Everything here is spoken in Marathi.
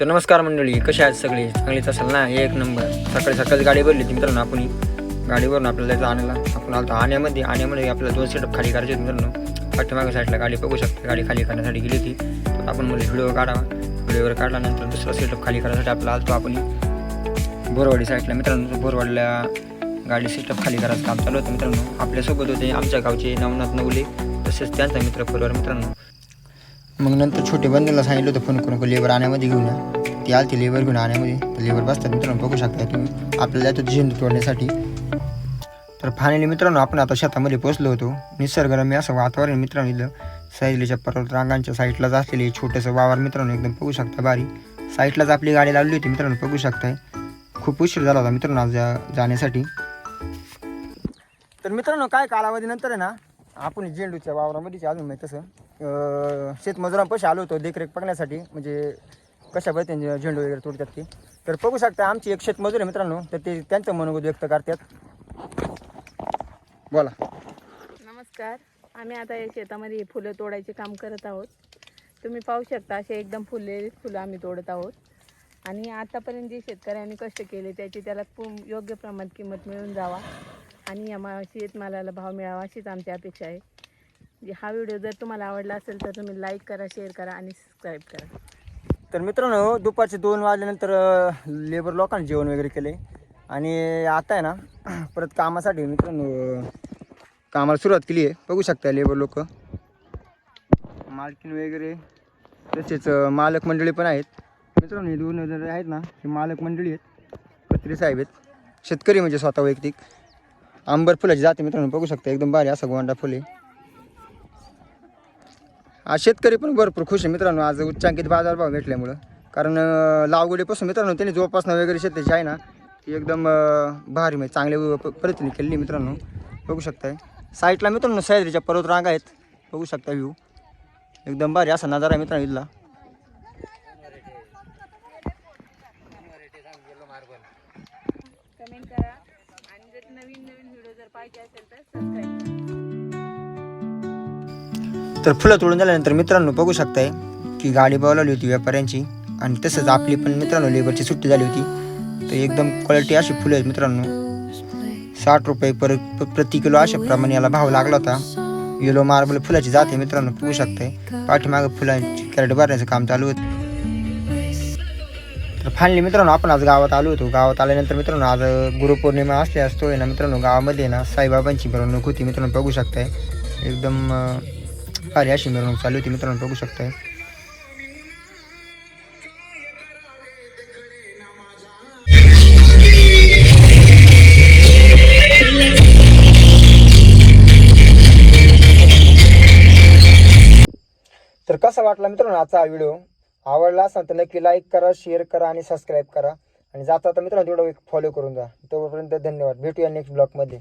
तर नमस्कार मंडळी कसे आहेत सगळे? चांगलीच असेल ना? एक नंबर. सकाळी सकाळी गाडी भरली होती मित्रांनो आपण. गाडीवरून आपल्याला जायचं आणायला. आपण आलो आण्यामध्ये. आण्यामध्ये आपल्याला दोन सेटअप खाली करायचे होते मित्रांनो. पाठीमागे साईडला गाडी बघू शकता. गाडी खाली करण्यासाठी गेली होती. तर आपण म्हणजे व्हिडिओ काढावा. व्हिडिओवर काढल्यानंतर दुसरा सेटअप खाली करण्यासाठी आपला आलतो आपण. बोरवाडी साईडला मित्रांनो. बोरवाडीला गाडी सेटअप खाली करायचं काम चालू होतं मित्रांनो. आपल्यासोबत होते आमच्या गावचे नवनाथ नवले. तसेच त्यांचा मित्र परिवार मित्रांनो. मग नंतर छोटे बंधूला सांगितलं होतं फोन करून लेबर आणण्यामध्ये घेऊन या. ती आली लेबर घेऊन आणण्यामध्ये तर लेबर बसतात मित्रांनो बघू शकता तुम्ही. आपल्याला जातो झेंडू तोडण्यासाठी. तर फायनली मित्रांनो आपण आता शेतामध्ये पोचलो होतो. निसर्गरम्य असं वातावरण मित्रांनो इथं. सैलीच्या पर्वत रांगांच्या साईडलाच असलेले छोटंसं वावर मित्रांनो एकदम बघू शकता बारी. साईडलाच आपली गाडी लावली होती मित्रांनो बघू शकताय. खूप उशीर झाला होता मित्रांनो आज जा- जाण्यासाठी. तर मित्रांनो काय कालावधीनंतर आहे ना आपण झेंडूच्या वावरामध्ये अजून नाही तसं अं, शेतमजुरांपाशी आलो होतो देखरेख पकण्यासाठी म्हणजे कशा पद्धतीने झेंडू वगैरे तोडतात ते. तर बघू शकता आमची एक शेतमजूर आहे मित्रांनो तर ते त्यांचं मनोगत व्यक्त करतात. बोला. नमस्कार. आम्ही आता या शेतामध्ये फुलं तोडायचे काम करत आहोत. तुम्ही पाहू शकता असे एकदम फुललेली फुलं आम्ही तोडत आहोत. आणि आतापर्यंत जे शेतकऱ्यांनी कष्ट केले त्याची त्याला पु योग्य प्रमाणात किंमत मिळून जावा. आणि या शेतमालाला भाव मिळावा अशीच आमची अपेक्षा आहे. जे हा व्हिडिओ जर तुम्हाला आवडला असेल तर तुम्ही लाईक करा शेअर करा आणि सबस्क्राईब करा. तर मित्रांनो दुपारचे दोन वाजल्यानंतर लेबर लोकांनी जेवण वगैरे केले. आणि आता आहे ना परत कामासाठी मित्रांनो कामाला सुरुवात केली आहे. बघू शकता लेबर लोक. मालकीन वगैरे तसेच मालक मंडळी पण आहेत. मित्रांनो हे दोन आहेत ना हे मालक मंडळी आहेत. कत्री साहेब आहेत. शेतकरी म्हणजे स्वतः वैयक्तिक. आंबर फुलाची जाते मित्रांनो बघू शकता एकदम भारी असं गोंडा फुले आज शेतकरी पण भरपूर खुश आहे मित्रांनो आज उच्चांकित बाजारभाव भेटल्यामुळं. कारण लावगडीपासून मित्रांनो त्यांनी जोपासना वगैरे शेताची आहे ना ती एकदम भारी म्हणजे चांगल्या पद्धतीने केलेली मित्रांनो. बघू शकताय. साईडला मित्रांनो सह्याद्रीच्या पर्वत रांगा आहेत. बघू शकता व्ह्यू एकदम भारी असा नजारा आहे मित्रांनो इथला. कमेंट करा. आणि नवीन नवीन व्हिडिओ जर पाहिजे असेल तर सबस्क्राईब तर फुलं तोडून झाल्यानंतर मित्रांनो बघू शकताय की गाडी बोलावली होती व्यापाऱ्यांची आणि तसंच आपली पण मित्रांनो लेबरची सुट्टी झाली होती. तर एकदम क्वालिटी अशी फुलं आहेत मित्रांनो. साठ रुपये पर प्रति किलो अशा प्रमाणे याला भाव लागला होता. येलो मार्बल फुलाची जाते मित्रांनो बघू शकताय. पाठीमागं फुलांची कॅरेट भरण्याचं काम चालू होतं. तर फायनली मित्रांनो आपण आज गावात आलो होतो. गावात आल्यानंतर मित्रांनो आज गुरुपौर्णिमा असते. असतो ना मित्रांनो गावामध्ये ना साईबाबांची मिरवणूक होती. मित्रांनो बघू शकताय. एकदम अं, भारी अशी मिरवणूक चालू होती. मित्रांनो बघू शकताय. तर कसा वाटला मित्रांनो आजचा हा व्हिडिओ? आवडला असेल तर नक्की लाईक करा शेअर करा आणि सबस्क्राईब करा. आणि जाता आता मित्रांनो तेवढं एक फॉलो करून जा. तोपर्यंत धन्यवाद. भेटूया नेक्स्ट ब्लॉगमध्ये